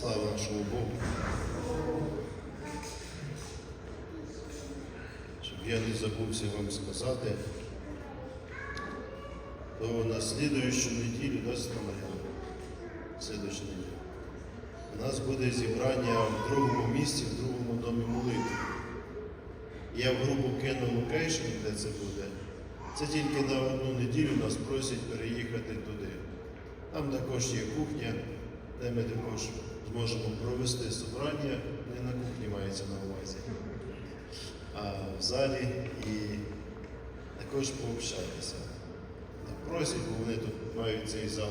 Слава нашому Богу. Щоб я не забувся вам сказати, то на слідуючу неділю дасть Мар'яна, слідуючу. У нас буде зібрання в другому місці, в другому домі молитви. Я в групу кинув локейшн, де це буде. Це тільки на одну неділю нас просять переїхати туди. Там також є кухня, де ми також зможемо провести собрання, не на кухні мається на увазі, а в залі і також пообщатися. Просять, бо вони тут мають цей зал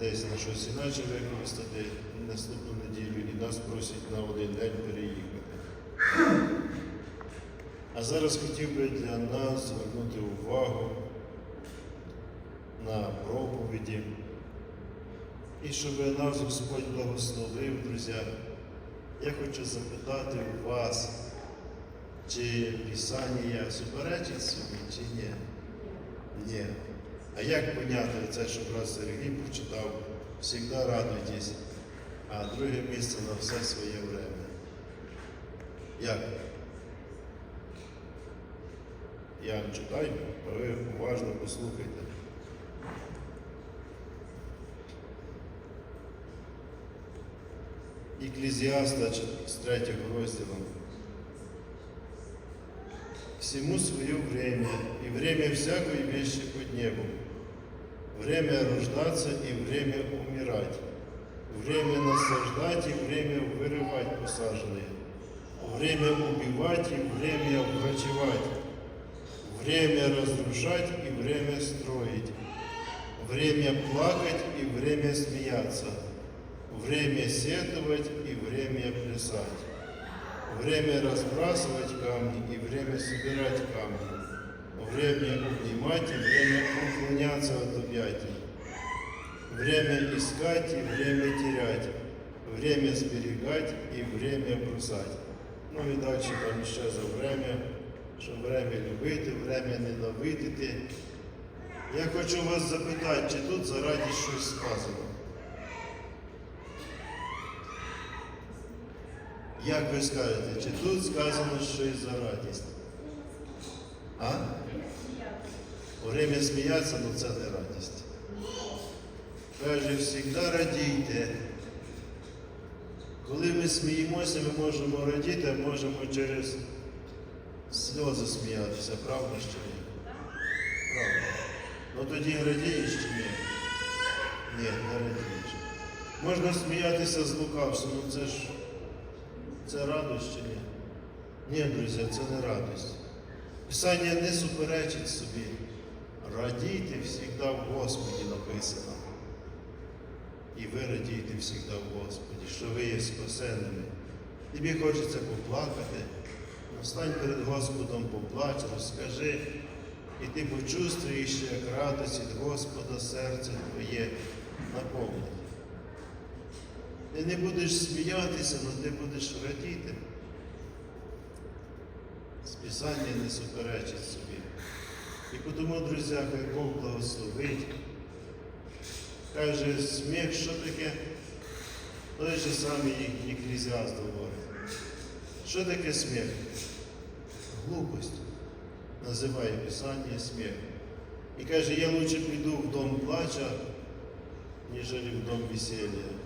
десь на щось інакше використати наступну неділю і нас просять на один день переїхати. А зараз хотів би для нас звернути увагу на проповіді. І щоб нас Господь благословив, друзі, я хочу запитати у вас, чи Писання суперечить собі, чи ні? Ні. А як поняти це, що брат Сергій прочитав, завжди радуйтесь, а друге місце на все своє время. Як? Я читаю, а ви уважно послухайте. Екклезіаста з третього розділу. Всему свое время, и время всякой вещи под небом. Время рождаться и время умирать. Время насаждать и время вырывать посаженные. Время убивать и время врачевать. Время разрушать и время строить. Время плакать и время смеяться Время сетовать и время плясать. Время разбрасывать камни и время собирать камни. Время обнимать и время уклоняться от объятий. Время искать и время терять. Время сберегать и время бросать. Ну і далі там ще за время, що время любити, время ненавидити. Я хочу вас запитати, чи тут зараді щось сказано? Як ви скажете, чи тут сказано щось за радість? А? Время сміятися, ну це не радість. Каже, завжди радійте. Коли ми сміємося, ми можемо радіти, а можемо через сльози сміятися, правда чи ні? Правда. Ну тоді радієш чи ні? Ні, не радієш. Можна сміятися з лукавством, ну це ж це радість чи ні? Ні, друзі, це не радість. Писання не суперечить собі. Радійте завжди в Господі написано. І ви радійте завжди в Господі, що ви є спасеними. Тобі хочеться поплакати. Ну, стань перед Господом, поплач, розкажи, і ти почувствуєш, як радість від Господа серце твоє наповнить. Ти не будеш сміятися, але ти будеш радіти. Списання не суперечить собі. І тому, друзі, хай Бог благословить. Каже, сміх, що таке? Той же самий Екклезіаст говорить. Що таке сміх? Глупость. Називає Писання сміх. І каже, я лучше піду в дом плача, ніж в дом весілля.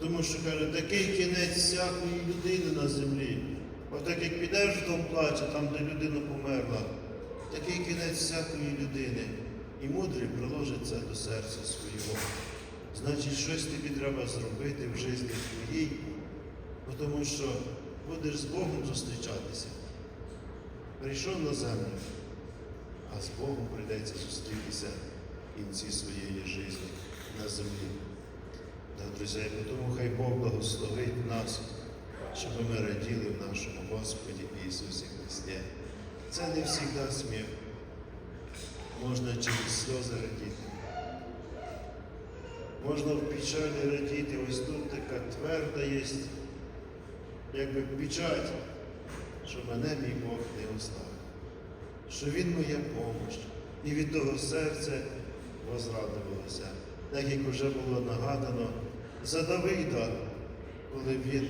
Тому що каже, такий кінець всякої людини на землі. Отак як підеш в дом плача, там, де людина померла, такий кінець всякої людини. І мудрий приложить це до серця свого. Значить, щось тобі треба зробити в житті твоїй, тому що будеш з Богом зустрічатися. Прийшов на землю, а з Богом прийдеться зустрітися в кінці своєї житті на землі. Да, друзі, тому хай Бог благословить нас, щоб ми раділи в нашому Господі Ісусі Христі. Це не завжди сміх. Можна через сльози радіти. Можна в печалі радіти. Ось тут така тверда є, якби печать, що мене мій Бог не оставив, що Він моя помощ. І від того серце возрадувалося. Так як вже було нагадано, за Давида, коли він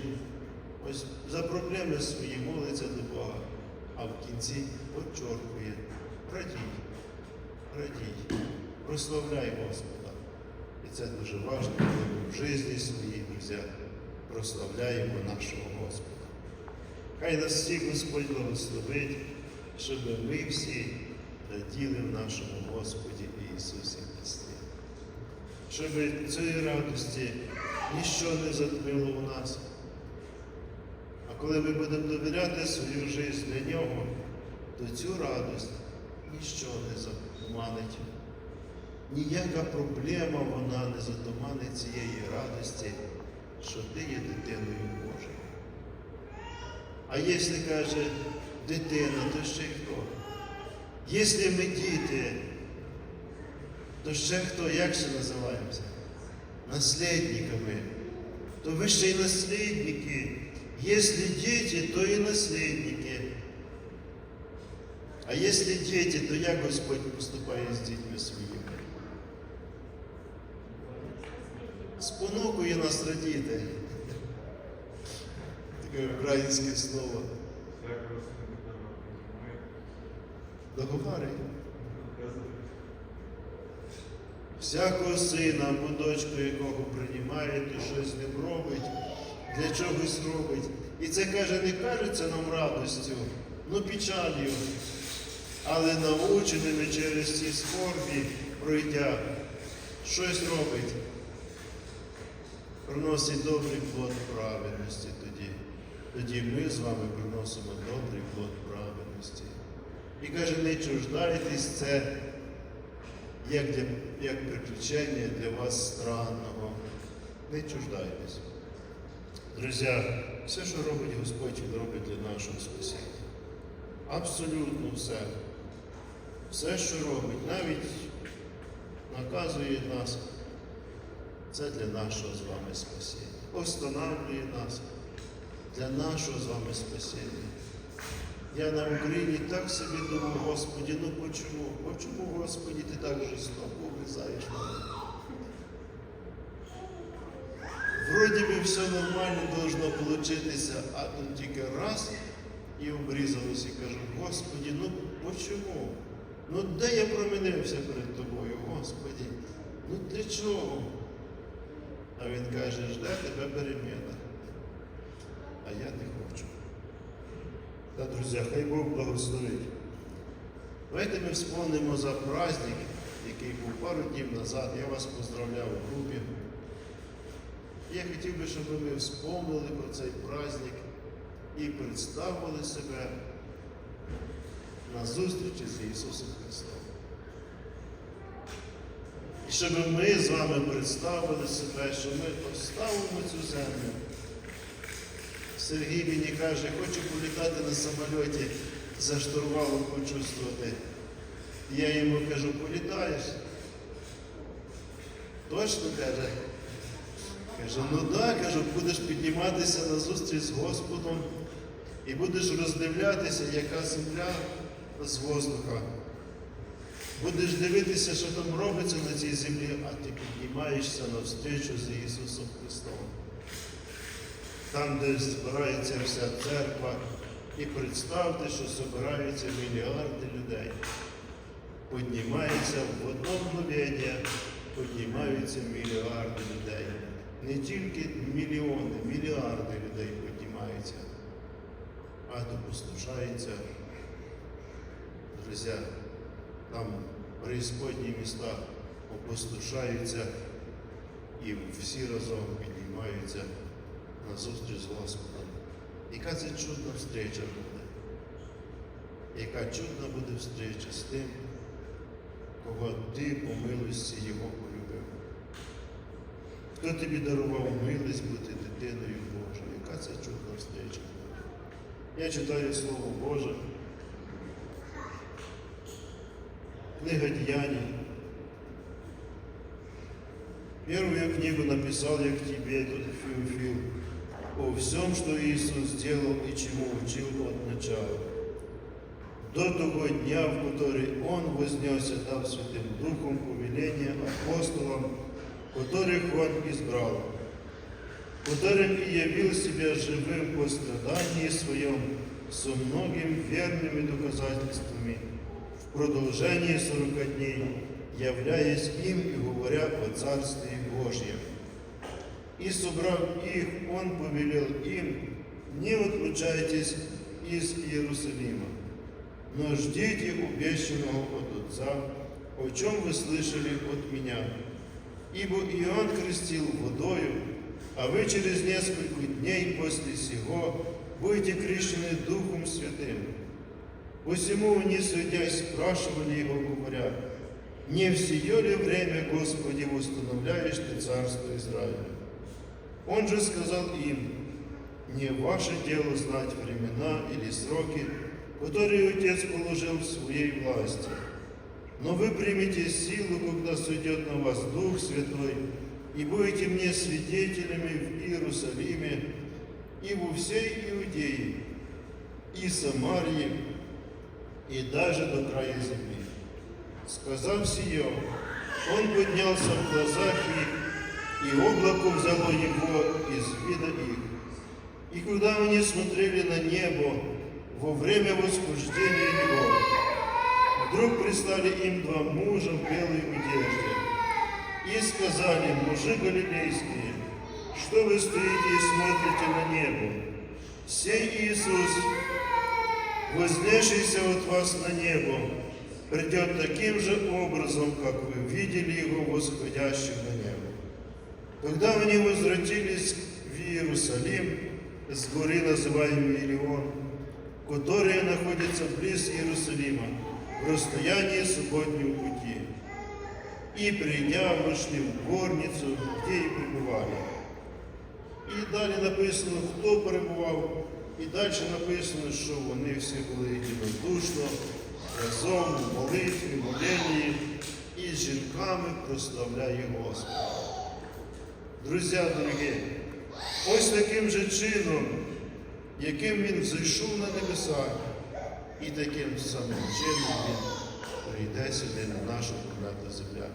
ось за проблеми свої молиться до Бога, а в кінці подчоркує. Радій, радій, прославляй Господа. І це дуже важливо, коли в житті своїй, друзі, прославляємо нашого Господа. Хай нас всіх Господь благословить, щоб ми всі раділи в нашому Господі Ісусі. Щоб цієї радості ніщо не затмило у нас. А коли ми будемо довіряти свою життя для Нього, то цю радость ніщо не затуманить. Ніяка проблема вона не затуманить цієї радості, що ти є дитиною Божою. А якщо каже дитина, то ще й хто? Якщо ми діти, то ще хто, як ще називаємося? Наслідниками. То ви ще й наслідники. Якщо діти, то і наслідники. А якщо діти, то як Господь поступає з дітьми своїми? Спонукує нас радіти. Таке українське слово. Договарює. Всякого сина або дочку, якого приймає, то щось ним робить, для чогось робить. І це каже, не кажеться нам радостю, ну печалью, але наученими через ці скорбі пройдя, щось робить, приносить добрий плод праведності тоді. Тоді ми з вами приносимо добрий плод праведності. І каже, не чуждайтесь це як, для, як приключення для вас странного. Не чуждайтесь. Друзі, все, що робить Господь, Він робить для нашого спасіння. Абсолютно все. Все, що робить, навіть наказує нас, це для нашого з вами спасіння. Останавлює нас для нашого з вами спасіння. Я на Україні так собі думав, Господі, ну почому? Почому, Господі, ти так жорстоко обрізаєш мене? Вроді би все нормально должно получитися, а тут тільки раз і обрізалось, і кажу, Господі, ну почому? Ну де я промінився перед тобою, Господі? Ну для чого? А він каже, жде тебе переміна. А я не хочу. Та, друзі, хай Бог благословить. Давайте ми вспомнимо за праздник, який був пару днів назад. Я вас поздравляв у групі. Я хотів би, щоб ми вспомнили про цей праздник і представили себе на зустрічі з Ісусом Христом. І щоб ми з вами представили себе, що ми оставимо цю землю. Сергій мені каже, хочу політати на самольоті, за штурвалом почувствувати. Я йому кажу, політаєш? Точно каже? Каже, ну так, кажу, будеш підніматися на зустріч з Господом і будеш роздивлятися, яка земля з воздуха. Будеш дивитися, що там робиться на цій землі, а ти піднімаєшся на встречу з Ісусом Христом там, де збирається вся церква, і представте, що збираються мільярди людей. Піднімається в одно мгновення, піднімаються мільярди людей. Не тільки мільйони, мільярди людей піднімаються, а то послушаються. Друзі, там преісподні міста опустошаються і всі разом піднімаються на зустріч з Господом. Яка це чудна встреча буде? Яка чудна буде встреча з тим, кого ти по милості Його полюбив? Хто тобі дарував милість бути дитиною Божою? Яка це чудна встреча буде? Я читаю Слово Боже. Книга Деяний. Первую книгу написал я к тебе, тут Феофил, о всем, что Иисус сделал и чему учил от начала. До того дня, в который Он вознесся, дав Святым Духом повеление апостолам, которых Он избрал, которым и явил себя живым по страдании своем, со многим верными доказательствами, в продолжении сорока дней, являясь им и говоря о Царстве Божьем. И собрав их, Он повелел им, не отлучайтесь из Иерусалима, но ждите обещанного от Отца, о чем вы слышали от Меня. Ибо Иоанн крестил водою, а вы через несколько дней после сего будете крещены Духом Святым. Посему они, сойдясь, спрашивали его, говоря, не в сие ли время, Господи, установляешь ты царство Израиля? Он же сказал им, не ваше дело знать времена или сроки, которые Отец положил в своей власти. Но вы примете силу, когда сойдет на вас Дух Святой, и будете мне свидетелями в Иерусалиме и во всей Иудее, и Самарии, и даже до края земли. Сказав сие, он поднялся в глазах их, и облако взяло его из вида их. И когда они смотрели на небо во время восхождения его, вдруг пристали им два мужа в белой одежде и сказали, мужи галилейские, что вы стоите и смотрите на небо? Сей Иисус, вознесшийся от вас на небо, придет таким же образом, как вы видели его восходящим. Когда они возвратились в Иерусалим с горы, называемой Илион, которая находится близ Иерусалима, в расстоянии субботнего пути, и придя, вошли в горницу, где и пребывали. І далі написано, хто перебував, і далі написано, що вони всі були єдинодушно, разом в молитві, моленні і з жінками прославляє Господа. Друзі дорогі, ось таким же чином, яким він зайшов на небеса, і таким самим чином він прийде сюди на нашу планету Земля.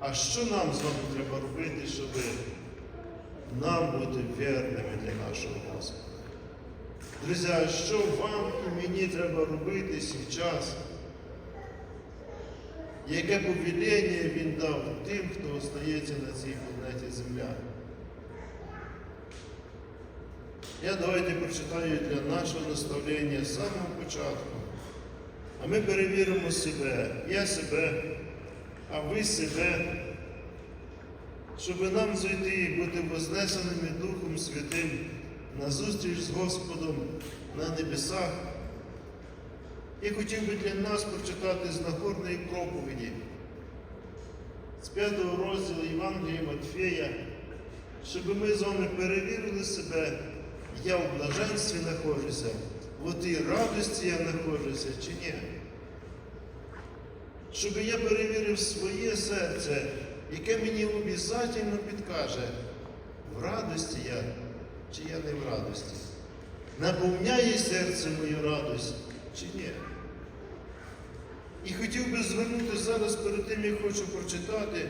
А що нам з вами треба робити, щоб нам бути вірними для нашого Господа? Друзі, що вам і мені треба робити зараз? Яке повеління він дав тим, хто остається на цій планеті Земля? Я давайте прочитаю для нашого наставлення з самого початку. А ми перевіримо себе, я себе, а ви себе, щоб нам зайти і бути вознесеними Духом Святим на зустріч з Господом на небесах. Я хотів би для нас прочитати з Нагорної проповіді з п'ятого розділу Євангелія Матфея, щоб ми з вами перевірили себе, я в блаженстві знаходжуся, в тій радості я знаходжуся чи ні. Щоб я перевірив своє серце, яке мені обов'язково підкаже, в радості я чи я не в радості. Наповняє серце мою радость чи ні. І хотів би звернути зараз перед тим, як хочу прочитати,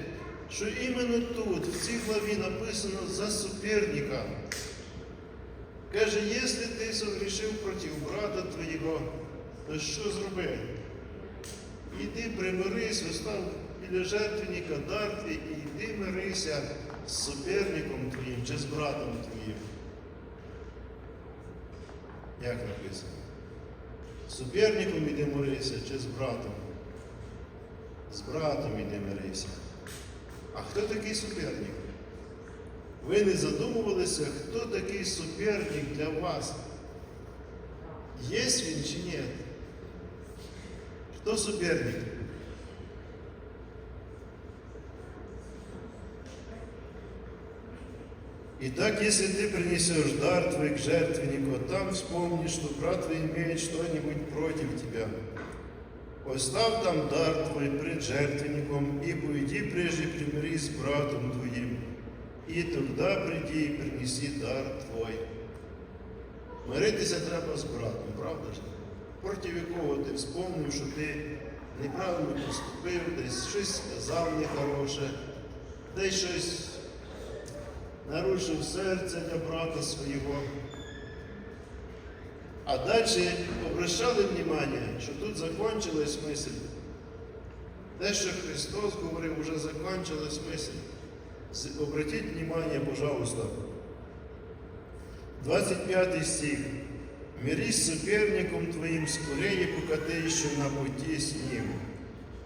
що іменно тут, в цій главі написано за суперника. Каже, якщо ти согрішив проти брата твого, то що зроби? Іди приберись, остав біля жертвенника дар твій, і йди мирися з суперником твоїм чи з братом твоїм. Як написано? Суперником іди мирися чи з братом? З братом іди мирися. А хто такий суперник? Ви не задумувалися, хто такий суперник для вас? Є він чи ні? Кто соперник? Итак, если ты принесешь дар твой к жертвеннику, там вспомни, что брат твой имеет что-нибудь против тебя. Поставь там дар твой пред жертвенником, и пойди прежде примирись с братом твоим, и тогда приди и принеси дар твой. Миритися треба з братом, правда ж? проти якого ти вспомнив, що ти неправильно поступив, десь щось сказав нехороше, десь щось нарушив серце для брата свого. А далі обращали внимание, що тут закончилась мисль. Те, що Христос говорив, вже закончилась мисль. Обратіть внимание, пожалуйста. 25 стих. «Мирись с соперником твоим скорее, пока ты еще на пути с ним,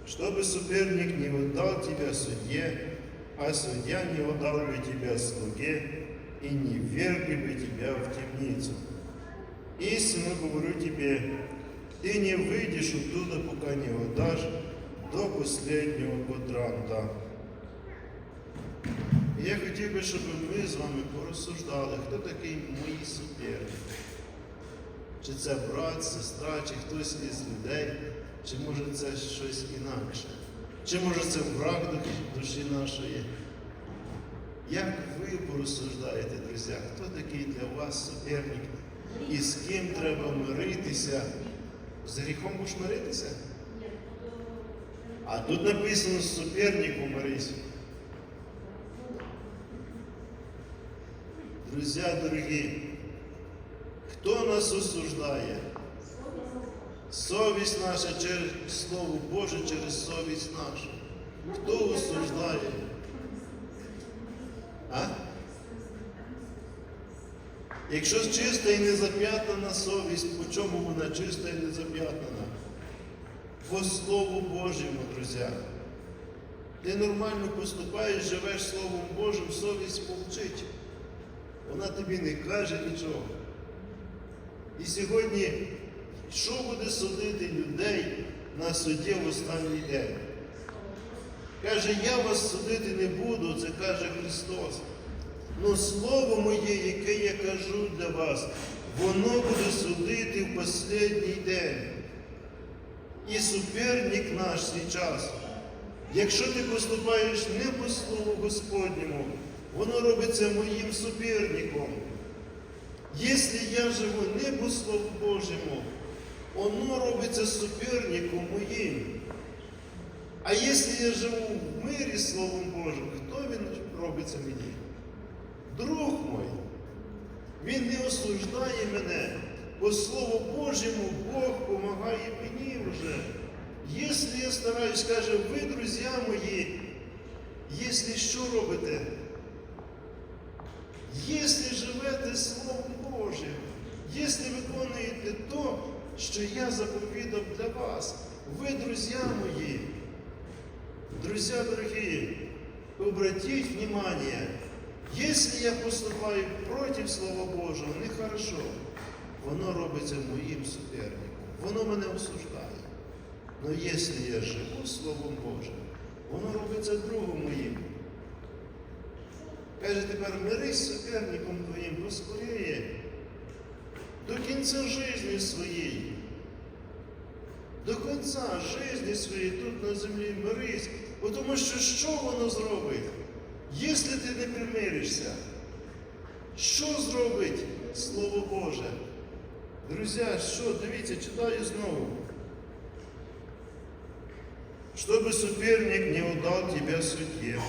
чтобы соперник не отдал тебя судье, а судья не отдал бы тебя слуге и не вергли бы тебя в темницу. Истину говорю тебе, ты не выйдешь оттуда, пока не отдашь до последнего квадранта. Я хотів би, щоб ми з вами порозсуждали, хто такий мої суперники. Чи це брат, сестра, чи хтось із людей, чи може це щось інакше, чи може це враг душі нашої. Як ви порозсуждаєте, друзі, хто такий для вас суперник і з ким треба миритися? З гріхом будеш миритися? А тут написано з суперником мирись. Друзі дорогі, хто нас осуждає? Совість наша через Слово Боже, через совість нашу. Хто осуждає? А? Якщо чиста і незап'ятнана совість, по чому вона чиста і незап'ятнана? По Слову Божому, друзі. Ти нормально поступаєш, живеш Словом Божим, совість мовчить. Вона тобі не каже нічого. І сьогодні, що буде судити людей на суді в останній день? Каже, я вас судити не буду, це каже Христос. Но слово моє, яке я кажу для вас, воно буде судити в останній день. І суперник наш час. Якщо ти поступаєш не по слову Господньому, воно робиться моїм суперником. Якщо я живу не по Слову Божому, воно робиться суперником моїм. А якщо я живу в мирі Словом Божим, хто він робиться мені? Друг мой. Він не осуждає мене, бо Слово Божому Бог допомагає мені вже. Якщо я стараюсь, каже, ви, друзі мої, якщо що робите? Якщо живете Словом Божим, якщо виконуєте то, що я заповідав для вас, ви, друзі мої, друзі дорогі, обратіть внимание, если я поступаю против Слова Божого, нехорошо, воно робиться моїм суперником, воно мене осуждає. Но якщо я живу Словом Божим, воно робиться другом моїм. Каже, тепер мирись з суперником твоїм поскоріє до кінця житті своєї. До кінця житті своєї тут на землі мирись, тому що що воно зробить? Якщо ти не примиришся, що зробить Слово Боже? Друзі, що, дивіться, читаю знову. Чтобы суперник не удал тебя судье.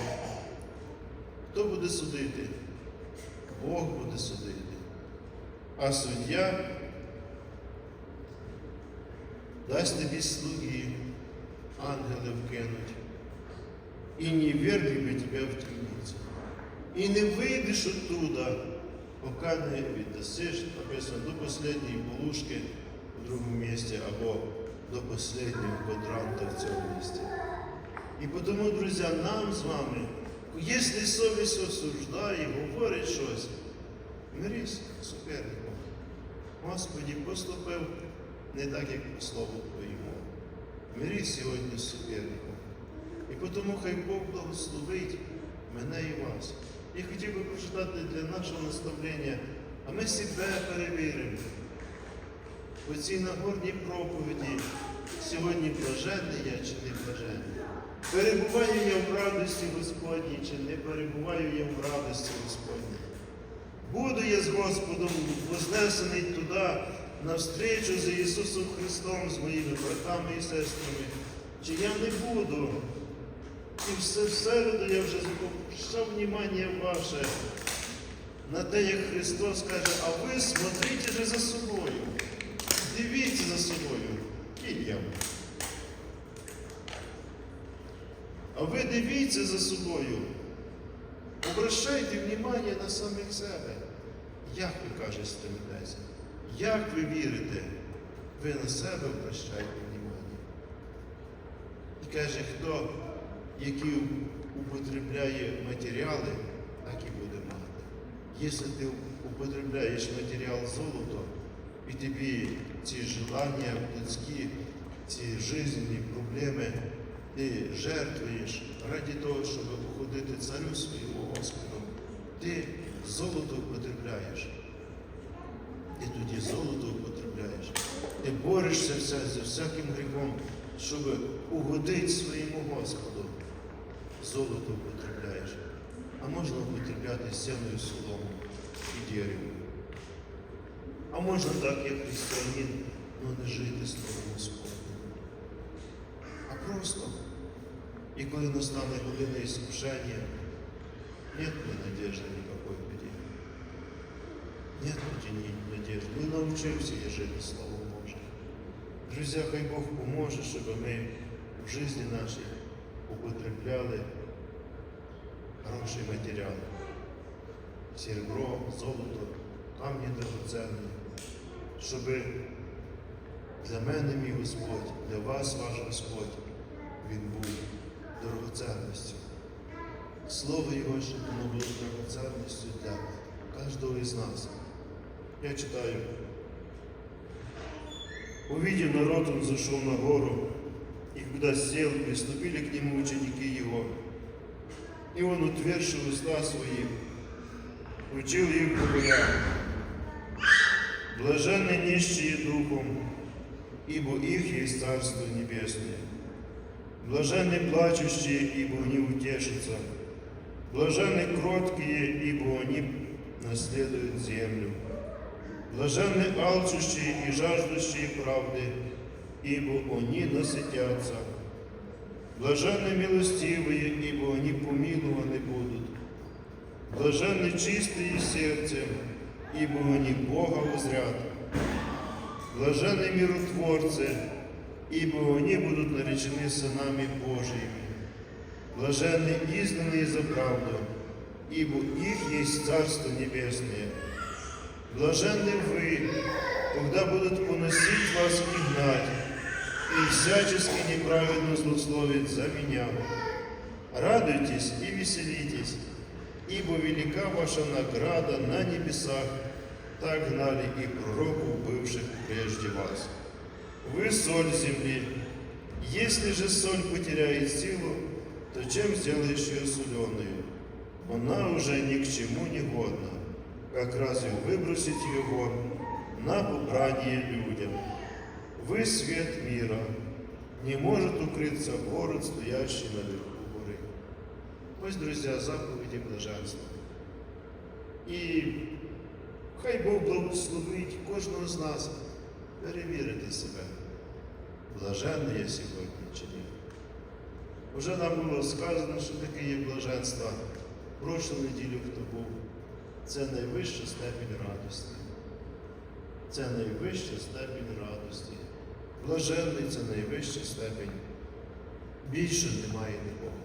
Хто буде судити? Бог буде судити. А суддя дасть тобі слуги, ангели вкинуть. І не вергли би тебе в темницю. І не вийдеш оттуда, поки не віддасиш, написано, до останньої полушки в другому місці або до останнього квадранта в цьому місці. І тому, друзі, нам з вами, якщо совість осуждає, говорить щось, мирись суперником. Господі поступив не так, як по слову Твоєму. Мирись сьогодні суперником. І тому хай Бог благословить мене і вас. Я хотів би прочитати для нашого наставлення, а ми себе перевіримо. У цій нагорній проповіді сьогодні блаженний я чи не блаженний. Перебуваю я в радості Господній, чи не перебуваю я в радості Господній. Буду я з Господом вознесений туди, навстрічу з Ісусом Христом, з моїми братами і сестрами, чи я не буду. І все в середу я вже запрошав внимання ваше на те, як Христос каже, а ви смотрите же за собою. Дивіться за собою. Ільям. А ви дивіться за собою. Обращайте внимание на самих себе. Як ви каже Стемітеся? Як ви вірите? Ви на себе обращайте внимание. І каже, хто, який употребляє матеріали, так і буде мати. Якщо ти употребляєш матеріал золото, і тобі ці желання людські, ці жизненні проблеми, ти жертвуєш раді того, щоб уходити царю своєму Господу, ти золото употребляєш. Ти тоді золото употребляєш. Ти борешся вся, за всяким гріхом, щоб угодити своєму Господу. Золото употребляєш. А можна употребляти сіною солому і дерево. А можна так, як християнин, але не жити словом Господним. А просто, і коли настане година іскушення, нет мне надежды никакой тоді. Нет тоді ні надежди. Не навчився я жити Словом Божим. Друзі, хай Бог поможе, щоб ми в житті нашій употребляли хороший матеріал. Серебро, золото, камні дорогоценні, щоб для мене мій Господь, для вас ваш Господь, Він був дорогоценністю. Слово Його, щоб воно було драгоценністю для кожного із нас. Я читаю. Увидев народ, он зашел на гору, и когда сел, приступили к нему ученики его И он, утвердши уста свои, учил их, говоря, Блаженны нищие духом, ибо их есть Царство Небесное. Блаженны плачущие, ибо они утешатся. Блаженны кроткие, ибо они наследуют землю. Блаженны алчущие и жаждущие правды, ибо они насытятся. Блаженны милостивые, ибо они помилованы будут. Блаженны чистые сердцем, ибо они Бога возрят. Блаженны миротворцы, ибо они будут наречены сынами Божьими. Блаженны изгнанные за правду, ибо их есть Царство Небесное. Блаженны вы, когда будут поносить вас и гнать, и всячески неправедно злословить за меня. Радуйтесь и веселитесь, ибо велика ваша награда на небесах, так гнали и пророков, бывших прежде вас. Вы соль земли. Если же соль потеряет силу, то чем сделаешь ее соленую? Она уже ни к чему не годна, как разве выбросить ее вон на попрание людям? Вы свет мира, не может укрыться город, стоящий наверху горы. Ось, друзья, заповіді блаженства. І хай Бог благословить кожного з нас перевірити себе, блаженний я сьогодні чи ні. Вже нам було сказано, що таке є блаженство. Прошлу неділю, хто був, це найвища степінь радості. Це найвища степінь радості. Блаженний це найвища степень. Більше немає нікого.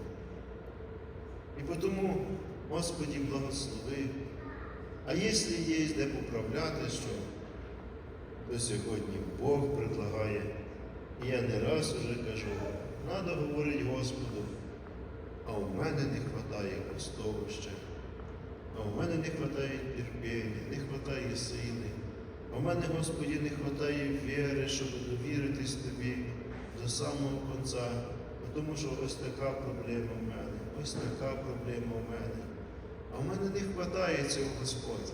І тому, Господі, благослови. А якщо є де поправляти, що то сьогодні Бог предлагає, і я не раз уже кажу, треба говорити Господу, а у мене не вистачає того. А у мене не вистачає терпіння, не вистачає сили. У мене, Господі, не вистачає віри, щоб довіритись Тобі до самого кінця. Тому що ось така проблема в мене, ось така проблема в мене. А в мене не вистачає цього Господь.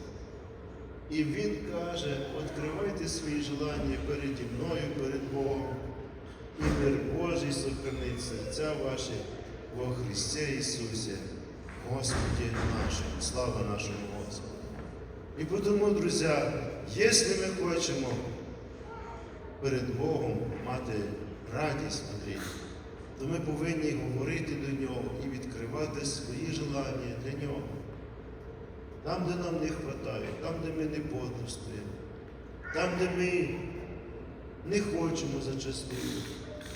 І Він каже, відкривайте свої желання переді мною, перед Богом. І мир Божий сохранить серця ваші во Христі Ісусі, Господі нашому, слава нашому Господу. І тому, друзі, якщо ми хочемо перед Богом мати радість Андрій, то ми повинні говорити до Нього і відкривати свої желання для Нього. там, де нам не вистачає, там, де ми не бодрствуємо, там, де ми не хочемо зачастити.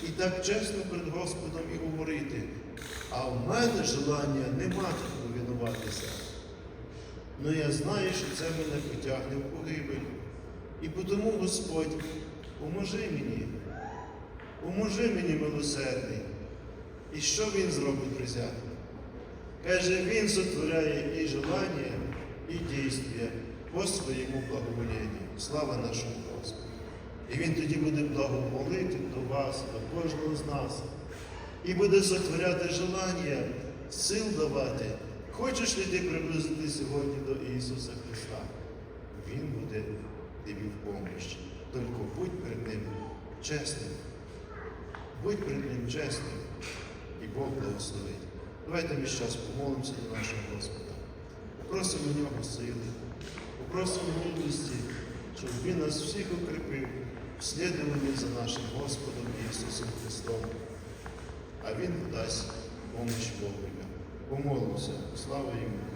І так чесно перед Господом і говорити. А в мене желання нема тут повинуватися. Ну я знаю, що це мене потягне в погибель. І тому, Господь, поможи мені, поможи мені милосердний. І що він зробить, друзі? Каже, він сотворяє і желання, і дійствия по своєму благоволенню. Слава нашому Господу. І він тоді буде благоволити до вас, до кожного з нас. І буде сотворяти желання, сил давати. Хочеш ли ти приблизити сьогодні до Ісуса Христа? Він буде тобі в помощь. Тільки будь перед Ним чесним. Будь перед Ним чесним, і Бог благословить. Давайте ми зараз помолимося до нашого Господа. Попросимо нього сили, попросимо мудрості, щоб Він нас всіх укріпив слідуванні за нашим Господом Ісусом Христом. А Він дасть помощь Богу. Помолимося. Слава йому.